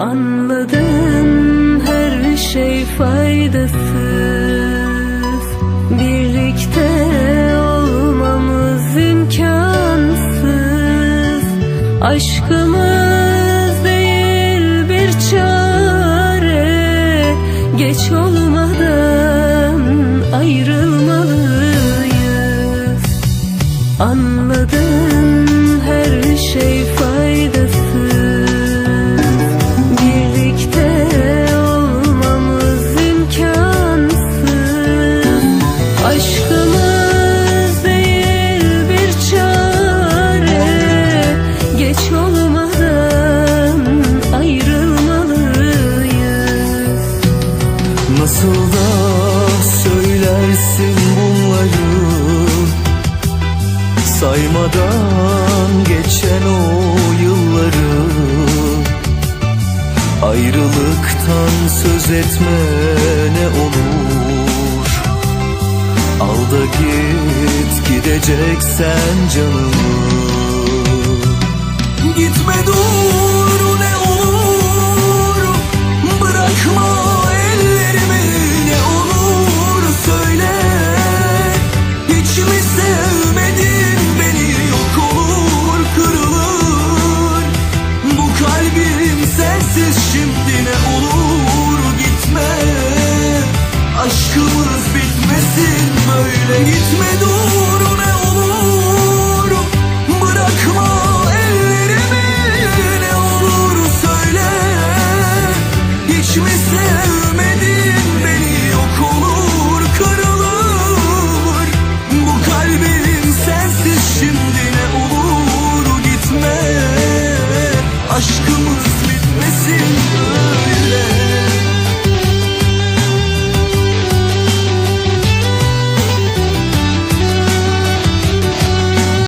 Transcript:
Anladım her şey faydasız. Birlikte olmamız imkansız. Aşkımız değil bir çare. Geç olmadan ayrılmalıyız. Anladım söylersin bunları. Saymadan geçen o yılları. Ayrılıktan söz etme ne olur. Al da git gideceksen canımı. Gitme dur bitmesin böyle gitme dur ne olur. Bırakma ellerimi ne olur söyle. Hiç mi sevmedin